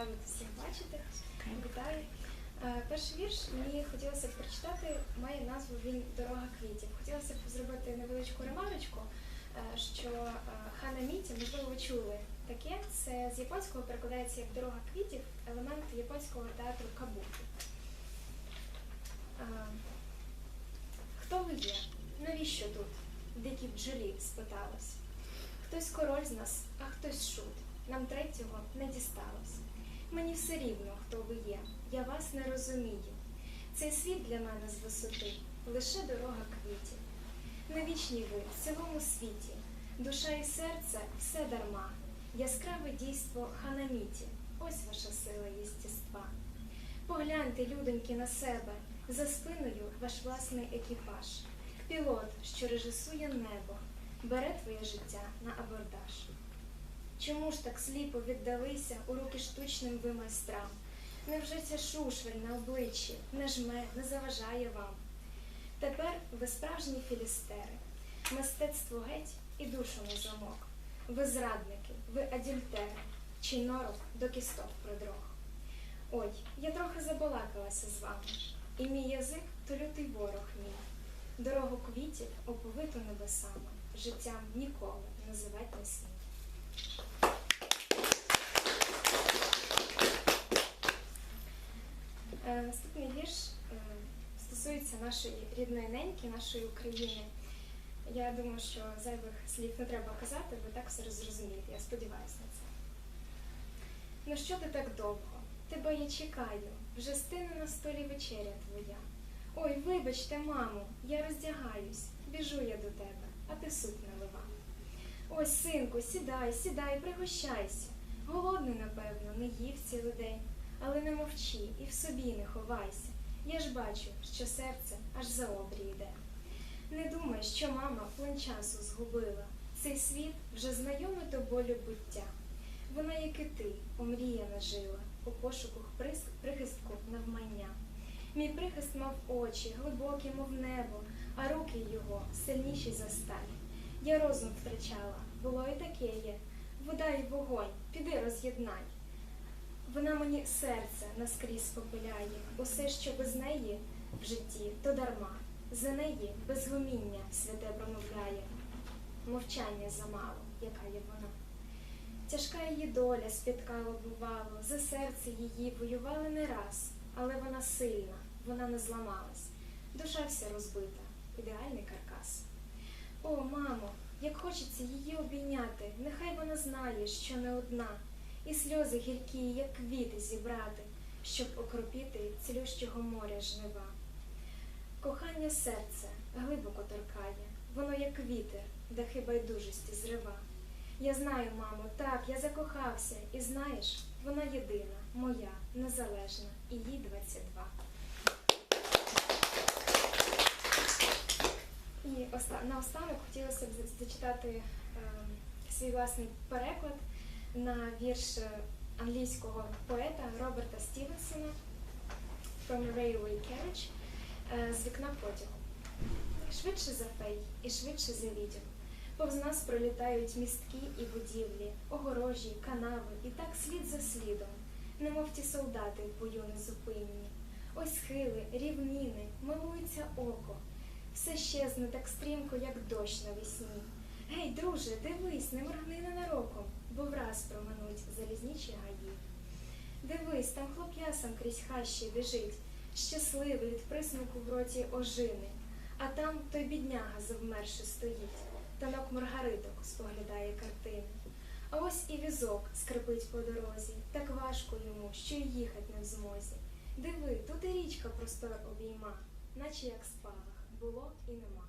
рада всіх бачити. Вітаю. Е, перший вірш мені хотілося б прочитати, має назву Він Дорога квітів. Хотілося б зробити невеличку ремарочку, е, що е, хана Міті, можливо, ви чули таке. Це з японського перекладається як дорога квітів, елемент японського театру Кабуки. Хто ви є? Навіщо тут? Дикі бджолі спиталось. Хтось король з нас, а хтось шут. Нам третього не дісталось. Мені все рівно, хто ви є. Я вас не розумію. Цей світ для мене з висоти лише дорога квітів. Навічні ви в цілому світі, душа і серце все дарма. Яскраве дійство ханаміті, ось ваша сила єстєства. Погляньте, людоньки, на себе, за спиною ваш власний екіпаж. Пілот, що режисує небо, бере твоє життя на абордаж. Чому ж так сліпо віддалися у руки штучним ви майстрам? Невже ця шушваль на обличчі не жме, не заважає вам? Тепер ви справжні філістери, мистецтво геть і душу на замок. Ви зрадники, ви адюльтери, чий норок до кісток продрог. Ой, я трохи забалакалася з вами, і мій язик то лютий ворог мій. Дорогу квітів оповиту небесами, життям ніколи називать не смій. Е, Наступний вірш е, стосується нашої рідної неньки, нашої України. Я думаю, що зайвих слів не треба казати, ви так все зрозумієте. Я сподіваюся на це. Ну що ти так довго? Тебе я чекаю, вже стине на столі вечеря твоя. Ой, вибачте, мамо, я роздягаюсь, біжу я до тебе, а ти суп налива. Ой, синку, сідай, сідай, пригощайся. Голодний, напевно, не їв цілий день, але не мовчи і в собі не ховайся. Я ж бачу, що серце аж за обрій йде. Не думай, що мама плен часу згубила. Цей світ вже знайомий до болю буття. Вона, як і ти, омріяна жила, у пошуках прихистку навмання. Мій прихист мав очі, глибокі, мов небо, а руки його сильніші за сталь. Я розум втрачала, було і таке є. Вода і вогонь, піди роз'єднай. Вона мені серце наскрізь попиляє, усе, що без неї в житті, то дарма. За неї безгуміння святе промовляє. Мовчання замало, яка є вона. Тяжка її доля спіткала бувало, за серце її воювали не раз, але вона сильна, вона не зламалась. Душа вся розбита, ідеальний каркас. О, мамо, як хочеться її обійняти, нехай вона знає, що не одна, і сльози гіркі, як квіти зібрати, щоб окропіти цілющого моря жнива. Кохання серце глибоко торкає, воно як вітер, дахи байдужості зрива. Я знаю, мамо, так, я закохався, і знаєш, вона єдина, моя, незалежна, і їй 22. І оста- наостанок хотілося б зачитати е, свій власний переклад на вірш англійського поета Роберта Стівенсона From a Railway Carriage е, з вікна потягу. Швидше за фей і швидше за відьом. Повз нас пролітають містки і будівлі, огорожі, канави, і так слід за слідом, немов ті солдати в бою незупинні. Ось схили, рівніни, милується око. Все щезне так стрімко, як дощ навесні. Гей, друже, дивись, не моргни ненароком, бо враз проминуть залізничі гаї. Дивись, там хлоп'ясам крізь хащі біжить, щасливий від присмаку в роті ожини, а там той бідняга завмерши стоїть, танок маргариток споглядає картини. А ось і візок скрипить по дорозі, так важко йому, що й їхать не в змозі. Диви, тут і річка простор обійма, наче як спалах, було і нема.